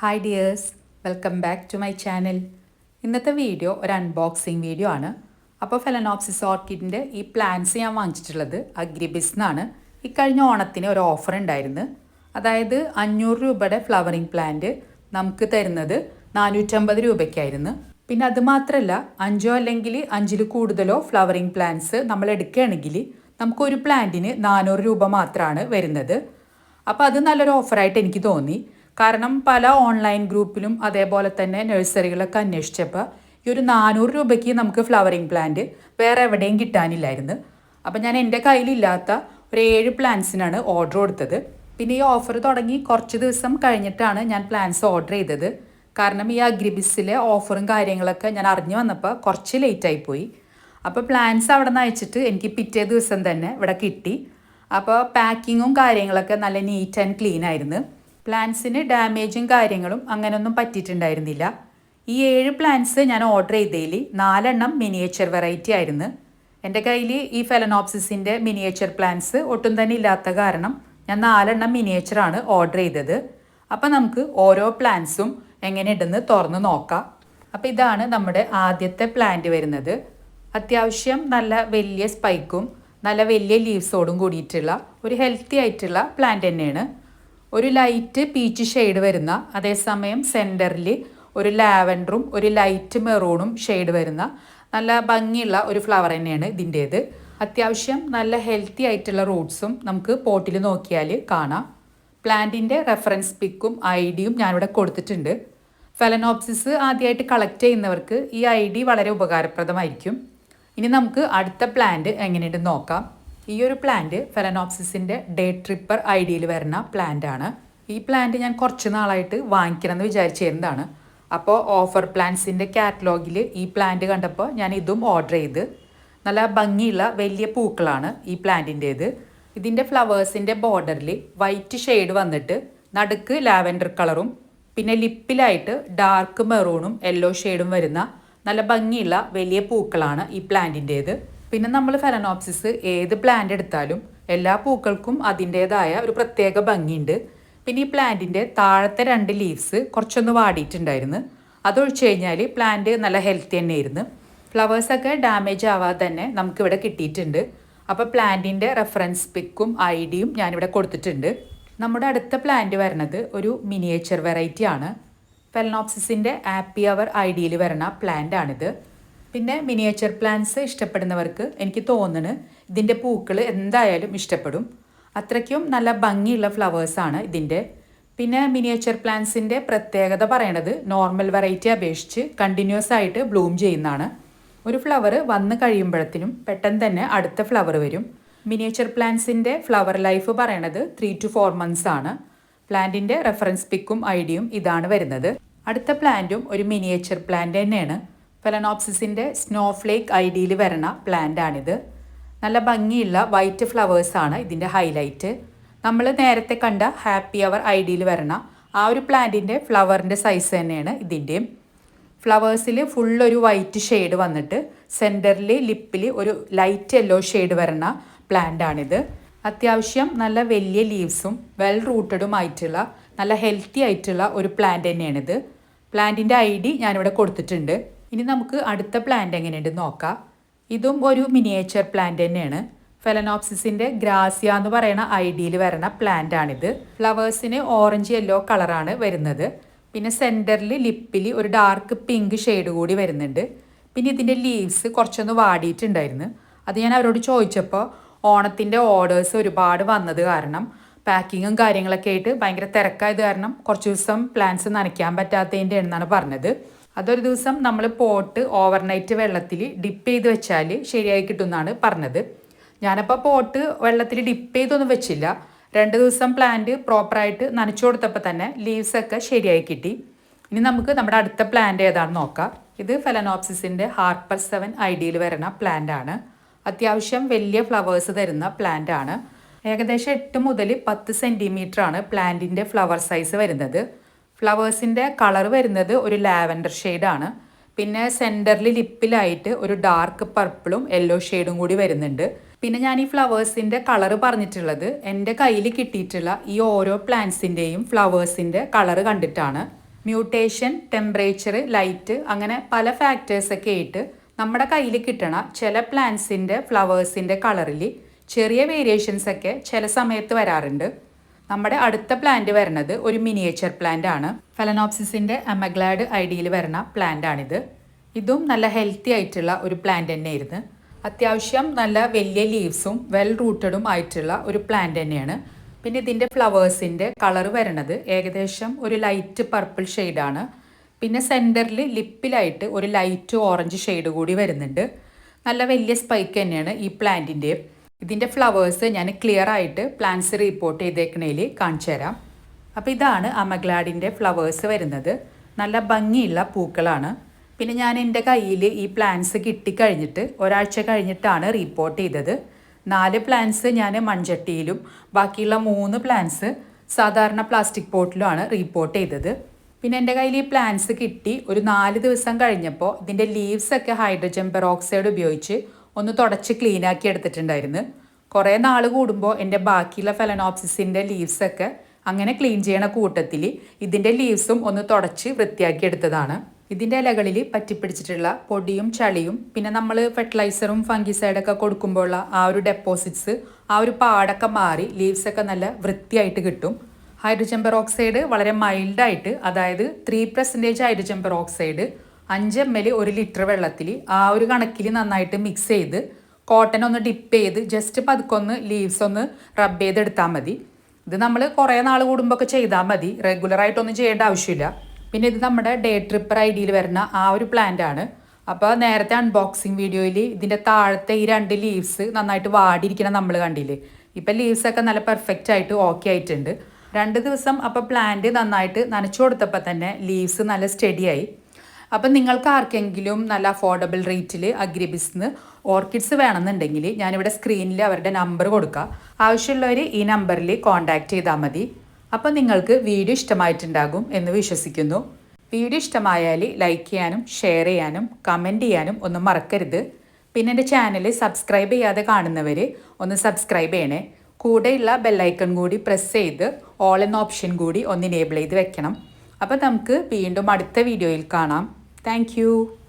Hi dears welcome back to my channel ഇന്നത്തെ video ഒരു unboxing video ആണ്. അപ്പോൾ ഫെലനോപ്സിസ് ഓർക്കിഡിന്റെ ഈ പ്ലാന്റ്സ് ഞാൻ വാങ്ങിച്ചിട്ടുള്ളത് അഗ്രിബിസ് എന്നാണ് ഇക്കഴിഞ്ഞ ഓണത്തിന് ഒരു ഓഫർ ഉണ്ടായിരുന്നു. അതായത് അഞ്ഞൂറ് രൂപയുടെ ഫ്ലവറിങ് പ്ലാന്റ് നമുക്ക് തരുന്നത് നാനൂറ്റമ്പത് രൂപയ്ക്കായിരുന്നു. പിന്നെ അത് മാത്രമല്ല അഞ്ചോ അല്ലെങ്കിൽ അഞ്ചിൽ കൂടുതലോ ഫ്ലവറിങ് പ്ലാന്റ്സ് നമ്മൾ എടുക്കുകയാണെങ്കിൽ നമുക്ക് ഒരു പ്ലാന്റിന് നാനൂറ് രൂപ മാത്രമാണ് വരുന്നത്. അപ്പോൾ അത് നല്ലൊരു ഓഫറായിട്ട് എനിക്ക് തോന്നി. കാരണം പല ഓൺലൈൻ ഗ്രൂപ്പിലും അതേപോലെ തന്നെ നഴ്സറികളൊക്കെ അന്വേഷിച്ചപ്പോൾ ഈ ഒരു നാനൂറ് രൂപയ്ക്ക് നമുക്ക് ഫ്ലവറിങ് പ്ലാന്റ് വേറെ എവിടെയും കിട്ടാനില്ലായിരുന്നു. അപ്പോൾ ഞാൻ എന്റെ കയ്യിലില്ലാത്ത ഒരു ഏഴ് പ്ലാന്റ്സിനാണ് ഓർഡർ കൊടുത്തത്. പിന്നെ ഈ ഓഫർ തുടങ്ങി കുറച്ച് ദിവസം കഴിഞ്ഞിട്ടാണ് ഞാൻ പ്ലാന്റ്സ് ഓർഡർ ചെയ്തത്. കാരണം ഈ അഗ്രിബിസിലെ ഓഫറും കാര്യങ്ങളൊക്കെ ഞാൻ അറിഞ്ഞു വന്നപ്പോൾ കുറച്ച് ലേറ്റായി പോയി. അപ്പോൾ പ്ലാന്റ്സ് അവിടെ നിന്ന് അയച്ചിട്ട് എനിക്ക് പിറ്റേ ദിവസം തന്നെ ഇവിടെ കിട്ടി. അപ്പോൾ പാക്കിങ്ങും കാര്യങ്ങളൊക്കെ നല്ല നീറ്റ് ആൻഡ് ക്ലീൻ ആയിരുന്നു. പ്ലാന്റ്സിന് ഡാമേജും കാര്യങ്ങളും അങ്ങനെയൊന്നും പറ്റിയിട്ടുണ്ടായിരുന്നില്ല. ഈ ഏഴ് പ്ലാന്റ്സ് ഞാൻ ഓർഡർ ചെയ്തതിൽ നാലെണ്ണം മിനിയേച്ചർ വെറൈറ്റി ആയിരുന്നു. എന്റെ കയ്യിൽ ഈ ഫെലനോപ്സിസിന്റെ മിനിയേച്ചർ പ്ലാന്റ്സ് ഒട്ടും തന്നെ ഇല്ലാത്ത കാരണം ഞാൻ നാലെണ്ണം മിനിയേച്ചറാണ് ഓർഡർ ചെയ്തത്. അപ്പോൾ നമുക്ക് ഓരോ പ്ലാന്റ്സും എങ്ങനെയുണ്ടെന്ന് തുറന്ന് നോക്കാം. അപ്പോൾ ഇതാണ് നമ്മുടെ ആദ്യത്തെ പ്ലാന്റ് വരുന്നത്. അത്യാവശ്യം നല്ല വലിയ സ്പൈക്കും നല്ല വലിയ ലീവ്സോടും കൂടിയിട്ടുള്ള ഒരു ഹെൽത്തി ആയിട്ടുള്ള പ്ലാന്റ് തന്നെയാണ്. ഒരു ലൈറ്റ് പീച്ച് ഷെയ്ഡ് വരുന്ന അതേസമയം സെന്ററിൽ ഒരു ലാവൻഡറും ഒരു ലൈറ്റ് മെറൂണും ഷെയ്ഡ് വരുന്ന നല്ല ഭംഗിയുള്ള ഒരു ഫ്ലവർ തന്നെയാണ് ഇതിന്റേത്. അത്യാവശ്യം നല്ല ഹെൽത്തി ആയിട്ടുള്ള റൂട്ട്സും നമുക്ക് പോട്ടിൽ നോക്കിയാൽ കാണാം. പ്ലാന്റിന്റെ റെഫറൻസ് പിക്കും ഐ ഡിയും ഞാനിവിടെ കൊടുത്തിട്ടുണ്ട്. ഫെലനോപ്സിസ് ആദ്യമായിട്ട് കളക്ട് ചെയ്യുന്നവർക്ക് ഈ ഐ ഡി വളരെ ഉപകാരപ്രദമായിരിക്കും. ഇനി നമുക്ക് അടുത്ത പ്ലാന്റ് എങ്ങനെയുണ്ട് നോക്കാം. ഈ ഒരു പ്ലാന്റ് ഫെലനോപ്സിസിന്റെ ഡേ ട്രിപ്പർ ഐ ഡിയിൽ വരുന്ന പ്ലാന്റ് ആണ്. ഈ പ്ലാന്റ് ഞാൻ കുറച്ച് നാളായിട്ട് വാങ്ങിക്കണം എന്ന് വിചാരിച്ചിരുന്നതാണ്. അപ്പോൾ ഓഫർ പ്ലാന്റ്സിന്റെ കാറ്റലോഗിൽ ഈ പ്ലാന്റ് കണ്ടപ്പോൾ ഞാൻ ഇതും ഓർഡർ ചെയ്ത്. നല്ല ഭംഗിയുള്ള വലിയ പൂക്കളാണ് ഈ പ്ലാന്റിന്റേത് ഇതിന്റെ ഫ്ലവേഴ്സിന്റെ ബോർഡറിൽ വൈറ്റ് ഷെയ്ഡ് വന്നിട്ട് നടുക്ക് ലാവൻഡർ കളറും പിന്നെ ലിപ്പിലായിട്ട് ഡാർക്ക് മെറൂണും യെല്ലോ ഷെയ്ഡും വരുന്ന നല്ല ഭംഗിയുള്ള വലിയ പൂക്കളാണ് ഈ പ്ലാന്റിന്റേത് പിന്നെ നമ്മൾ ഫെലനോപ്സിസ് ഏത് പ്ലാന്റ് എടുത്താലും എല്ലാ പൂക്കൾക്കും അതിന്റേതായ ഒരു പ്രത്യേക ഭംഗിയുണ്ട്. പിന്നെ ഈ പ്ലാന്റിന്റെ താഴത്തെ രണ്ട് ലീവ്സ് കുറച്ചൊന്ന് വാടിയിട്ടുണ്ടായിരുന്നു. അതൊഴിച്ച് കഴിഞ്ഞാൽ പ്ലാന്റ് നല്ല ഹെൽത്തി തന്നെയായിരുന്നു. ഫ്ലവേഴ്സൊക്കെ ഡാമേജ് ആവാതെ തന്നെ നമുക്കിവിടെ കിട്ടിയിട്ടുണ്ട്. അപ്പോൾ പ്ലാന്റിന്റെ റെഫറൻസ് പിക്കും ഐ ഡിയും ഞാനിവിടെ കൊടുത്തിട്ടുണ്ട്. നമ്മുടെ അടുത്ത പ്ലാന്റ് വരുന്നത് ഒരു മിനിയേച്ചർ വെറൈറ്റി ആണ്. ഫെലനോപ്സിസിന്റെ ആപ്പി അവർ ഐ ഡിയിൽ വരുന്ന പ്ലാന്റ് ആണിത്. പിന്നെ മിനിയേച്ചർ പ്ലാന്റ്സ് ഇഷ്ടപ്പെടുന്നവർക്ക് എനിക്ക് തോന്നണ് ഇതിന്റെ പൂക്കൾ എന്തായാലും ഇഷ്ടപ്പെടും. അത്രയ്ക്കും നല്ല ഭംഗിയുള്ള ഫ്ലവേഴ്സാണ് ഇതിന്റെ. പിന്നെ മിനിയേച്ചർ പ്ലാന്റ്സിന്റെ പ്രത്യേകത പറയണത് നോർമൽ വെറൈറ്റി അപേക്ഷിച്ച് കണ്ടിന്യൂസ് ആയിട്ട് ബ്ലൂം ചെയ്യുന്നതാണ്. ഒരു ഫ്ലവർ വന്നു കഴിയുമ്പോഴത്തേനും പെട്ടെന്ന് തന്നെ അടുത്ത ഫ്ലവർ വരും. മിനിയേച്ചർ പ്ലാന്റ്സിന്റെ ഫ്ലവർ ലൈഫ് പറയണത് ത്രീ ടു ഫോർ മന്ത്സ് ആണ്. പ്ലാന്റിന്റെ റെഫറൻസ് പിക്കും ഐഡിയും ഇതാണ് വരുന്നത്. അടുത്ത പ്ലാന്റും ഒരു മിനിയേച്ചർ പ്ലാന്റ് തന്നെയാണ്. ഫെലനോപ്സിസിന്റെ സ്നോഫ്ലേക്ക് ഐ ഡിയിൽ വരണ പ്ലാന്റ് ആണിത്. നല്ല ഭംഗിയുള്ള വൈറ്റ് ഫ്ലവേഴ്സാണ് ഇതിന്റെ ഹൈലൈറ്റ് നമ്മൾ നേരത്തെ കണ്ട ഹാപ്പി അവർ ഐ ഡിയിൽ വരണ ആ ഒരു പ്ലാന്റിന്റെ ഫ്ലവറിന്റെ സൈസ് തന്നെയാണ് ഇതിന്റെയും ഫ്ലവേഴ്സിൽ ഫുള്ളൊരു വൈറ്റ് ഷെയ്ഡ് വന്നിട്ട് സെന്ററിൽ ലിപ്പിൽ ഒരു ലൈറ്റ് യെല്ലോ ഷെയ്ഡ് വരണ പ്ലാന്റ് ആണിത്. അത്യാവശ്യം നല്ല വലിയ ലീവ്സും വെൽ റൂട്ടഡും ആയിട്ടുള്ള നല്ല ഹെൽത്തി ആയിട്ടുള്ള ഒരു പ്ലാന്റ് തന്നെയാണിത്. പ്ലാന്റിന്റെ ഐ ഡി ഞാനിവിടെ കൊടുത്തിട്ടുണ്ട്. ഇനി നമുക്ക് അടുത്ത പ്ലാന്റ് എങ്ങനെയുണ്ട് നോക്കാം. ഇതും ഒരു മിനിയേച്ചർ പ്ലാന്റ് തന്നെയാണ്. ഫെലനോപ്സിസിന്റെ ഗ്രാസിയ എന്ന് പറയുന്ന ഐഡിയിൽ വരണ പ്ലാന്റ് ആണിത്. ഫ്ലവേഴ്സിന് ഓറഞ്ച് യെല്ലോ കളറാണ് വരുന്നത്. പിന്നെ സെന്ററിൽ ലിപ്പിൽ ഒരു ഡാർക്ക് പിങ്ക് ഷെയ്ഡ് കൂടി വരുന്നുണ്ട്. പിന്നെ ഇതിന്റെ ലീവ്സ് കുറച്ചൊന്ന് വാടിയിട്ടുണ്ടായിരുന്നു. അത് ഞാൻ അവരോട് ചോദിച്ചപ്പോൾ ഓണത്തിന്റെ ഓർഡേഴ്സ് ഒരുപാട് വന്നത് കാരണം പാക്കിങ്ങും കാര്യങ്ങളൊക്കെ ആയിട്ട് ഭയങ്കര തിരക്കായത് കാരണം കുറച്ച് ദിവസം പ്ലാന്റ്സ് നനയ്ക്കാൻ പറ്റാത്തതിന്റെ എന്നാണ് പറഞ്ഞത്. അതൊരു ദിവസം നമ്മൾ പോട്ട് ഓവർനൈറ്റ് വെള്ളത്തിൽ ഡിപ്പ് ചെയ്ത് വെച്ചാൽ ശരിയായി കിട്ടുമെന്നാണ് പറഞ്ഞത്. ഞാനപ്പോൾ പോട്ട് വെള്ളത്തിൽ ഡിപ്പ് ചെയ്തൊന്നും വെച്ചില്ല. രണ്ട് ദിവസം പ്ലാന്റ് പ്രോപ്പറായിട്ട് നനച്ചു കൊടുത്തപ്പോൾ തന്നെ ലീവ്സൊക്കെ ശരിയായി കിട്ടി. ഇനി നമുക്ക് നമ്മുടെ അടുത്ത പ്ലാന്റ് ഏതാണെന്ന് നോക്കാം. ഇത് ഫെലനോപ്സിസിന്റെ ഹാർപ്പർ സെവൻ ഐ ഡിയിൽ വരുന്ന പ്ലാന്റ് ആണ്. അത്യാവശ്യം വലിയ ഫ്ലവേഴ്സ് തരുന്ന പ്ലാന്റ് ആണ്. ഏകദേശം എട്ട് മുതൽ പത്ത് സെന്റിമീറ്റർ ആണ് പ്ലാന്റിന്റെ ഫ്ലവർ സൈസ് വരുന്നത്. ഫ്ലവേഴ്സിന്റെ കളർ വരുന്നത് ഒരു ലാവൻഡർ ഷെയ്ഡാണ്. പിന്നെ സെന്ററിൽ ലിപ്പിലായിട്ട് ഒരു ഡാർക്ക് പർപ്പിളും യെല്ലോ ഷെയ്ഡും കൂടി വരുന്നുണ്ട്. പിന്നെ ഞാൻ ഈ ഫ്ലവേഴ്സിന്റെ കളർ പറഞ്ഞിട്ടുള്ളത് എന്റെ കയ്യിൽ കിട്ടിയിട്ടുള്ള ഈ ഓരോ പ്ലാന്റ്സിന്റെയും ഫ്ലവേഴ്സിന്റെ കളർ കണ്ടിട്ടാണ്. മ്യൂട്ടേഷൻ ടെമ്പറേച്ചർ ലൈറ്റ് അങ്ങനെ പല ഫാക്ടേഴ്സൊക്കെ ആയിട്ട് നമ്മുടെ കയ്യിൽ കിട്ടണ ചില പ്ലാന്റ്സിന്റെ ഫ്ലവേഴ്സിന്റെ കളറിൽ ചെറിയ വേരിയേഷൻസൊക്കെ ചില സമയത്ത് വരാറുണ്ട്. നമ്മുടെ അടുത്ത പ്ലാന്റ് വരുന്നത് ഒരു മിനിയേച്ചർ പ്ലാന്റ് ആണ്. ഫലനോപ്സിസിന്റെ അമഗ്ലാഡ് ഐഡിയിൽ വരുന്ന പ്ലാന്റ് ആണിത്. ഇതും നല്ല ഹെൽത്തി ആയിട്ടുള്ള ഒരു പ്ലാന്റ് തന്നെയായിരുന്നു. അത്യാവശ്യം നല്ല വലിയ ലീവ്സും വെൽ റൂട്ടഡും ആയിട്ടുള്ള ഒരു പ്ലാന്റ് തന്നെയാണ്. പിന്നെ ഇതിന്റെ ഫ്ലവേഴ്സിന്റെ കളർ വരുന്നത് ഏകദേശം ഒരു ലൈറ്റ് പർപ്പിൾ ഷെയ്ഡാണ് പിന്നെ സെന്ററിൽ ലിപ്പിലായിട്ട് ഒരു ലൈറ്റ് ഓറഞ്ച് ഷെയ്ഡ് കൂടി വരുന്നുണ്ട്. നല്ല വലിയ സ്പൈക്ക് തന്നെയാണ് ഈ പ്ലാന്റിന്റെ ഇതിന്റെ ഫ്ലവേഴ്സ് ഞാൻ ക്ലിയർ ആയിട്ട് പ്ലാന്റ്സ് റിപ്പോർട്ട് ചെയ്തേക്കണേൽ കാണിച്ചു തരാം. അപ്പോൾ ഇതാണ് അമഗ്ലാഡിന്റെ ഫ്ലവേഴ്സ് വരുന്നത്. നല്ല ഭംഗിയുള്ള പൂക്കളാണ്. പിന്നെ ഞാൻ എന്റെ കയ്യിൽ ഈ പ്ലാന്റ്സ് കിട്ടിക്കഴിഞ്ഞിട്ട് ഒരാഴ്ച കഴിഞ്ഞിട്ടാണ് റിപ്പോർട്ട് ചെയ്തത്. നാല് പ്ലാന്റ്സ് ഞാൻ മൺചട്ടിയിലും ബാക്കിയുള്ള മൂന്ന് പ്ലാന്റ്സ് സാധാരണ പ്ലാസ്റ്റിക് പോട്ടിലുമാണ് റിപ്പോർട്ട് ചെയ്തത്. പിന്നെ എന്റെ കയ്യിൽ ഈ പ്ലാന്റ്സ് കിട്ടി ഒരു നാല് ദിവസം കഴിഞ്ഞപ്പോൾ ഇതിന്റെ ലീവ്സൊക്കെ ഹൈഡ്രജൻ പെറോക്സൈഡ് ഉപയോഗിച്ച് ഒന്ന് തുടച്ച് ക്ലീനാക്കി എടുത്തിട്ടുണ്ടായിരുന്നു. കുറേ നാൾ കൂടുമ്പോൾ എന്റെ ബാക്കിയുള്ള ഫെലനോപ്സിസിന്റെ ലീവ്സൊക്കെ അങ്ങനെ ക്ലീൻ ചെയ്യണ കൂട്ടത്തിൽ ഇതിന്റെ ലീവ്സും ഒന്ന് തുടച്ച് വൃത്തിയാക്കി എടുത്തതാണ്. ഇതിന്റെ ഇലകളിൽ പറ്റിപ്പിടിച്ചിട്ടുള്ള പൊടിയും ചളിയും പിന്നെ നമ്മൾ ഫെർട്ടിലൈസറും ഫംഗിസൈഡൊക്കെ കൊടുക്കുമ്പോഴുള്ള ആ ഒരു ഡെപ്പോസിറ്റ്സ് ആ ഒരു പാടൊക്കെ മാറി ലീവ്സൊക്കെ നല്ല വൃത്തിയായിട്ട് കിട്ടും. ഹൈഡ്രജൻ പെറോക്സൈഡ് വളരെ മൈൽഡായിട്ട് അതായത് ത്രീ പെർസെന്റേജ് ഹൈഡ്രജൻ പെറോക്സൈഡ് അഞ്ച് എം എൽ ഒരു ലിറ്റർ വെള്ളത്തിൽ ആ ഒരു കണക്കിൽ നന്നായിട്ട് മിക്സ് ചെയ്ത് കോട്ടൺ ഒന്ന് ഡിപ്പ് ചെയ്ത് ജസ്റ്റ് പതുക്കൊന്ന് ലീവ്സ് ഒന്ന് റബ്ബ് ചെയ്തെടുത്താൽ മതി. ഇത് നമ്മൾ കുറേ നാൾ കൂടുമ്പോൾ ഒക്കെ ചെയ്താൽ മതി റെഗുലറായിട്ടൊന്നും ചെയ്യേണ്ട ആവശ്യമില്ല. പിന്നെ ഇത് നമ്മുടെ ഡേ ട്രിപ്പർ ഐഡിയിൽ വരുന്ന ആ ഒരു പ്ലാന്റ് ആണ്. അപ്പോൾ നേരത്തെ അൺബോക്സിങ് വീഡിയോയിൽ ഇതിന്റെ താഴത്തെ ഈ രണ്ട് ലീവ്സ് നന്നായിട്ട് വാടിയിരിക്കണം നമ്മൾ കണ്ടില്ലേ? ഇപ്പം ലീവ്സ് ഒക്കെ നല്ല പെർഫെക്റ്റ് ആയിട്ട് ഓക്കെ ആയിട്ടുണ്ട്. രണ്ട് ദിവസം അപ്പോൾ പ്ലാന്റ് നന്നായിട്ട് നനച്ചു കൊടുത്തപ്പോൾ തന്നെ ലീവ്സ് നല്ല സ്റ്റഡിയായി അപ്പം നിങ്ങൾക്ക് ആർക്കെങ്കിലും നല്ല അഫോർഡബിൾ റേറ്റിൽ അഗ്രിബിസ്ന്ന് ഓർക്കിഡ്സ് വേണമെന്നുണ്ടെങ്കിൽ ഞാനിവിടെ സ്ക്രീനിൽ അവരുടെ നമ്പർ കൊടുക്കുക ആവശ്യമുള്ളവർ ഈ നമ്പറിൽ കോൺടാക്റ്റ് ചെയ്താൽ മതി. അപ്പം നിങ്ങൾക്ക് വീഡിയോ ഇഷ്ടമായിട്ടുണ്ടാകും എന്ന് വിശ്വസിക്കുന്നു. വീഡിയോ ഇഷ്ടമായാൽ ലൈക്ക് ചെയ്യാനും ഷെയർ ചെയ്യാനും കമന്റ് ചെയ്യാനും ഒന്നും മറക്കരുത്. പിന്നെ എന്റെ ചാനൽ സബ്സ്ക്രൈബ് ചെയ്യാതെ കാണുന്നവർ ഒന്ന് സബ്സ്ക്രൈബ് ചെയ്യണേ. കൂടെയുള്ള ബെല്ലൈക്കൺ കൂടി പ്രസ് ചെയ്ത് ഓൾ എന്ന ഓപ്ഷൻ കൂടി ഒന്ന് ഇനേബിൾ ചെയ്ത് വെക്കണം. അപ്പോൾ നമുക്ക് വീണ്ടും അടുത്ത വീഡിയോയിൽ കാണാം. Thank you.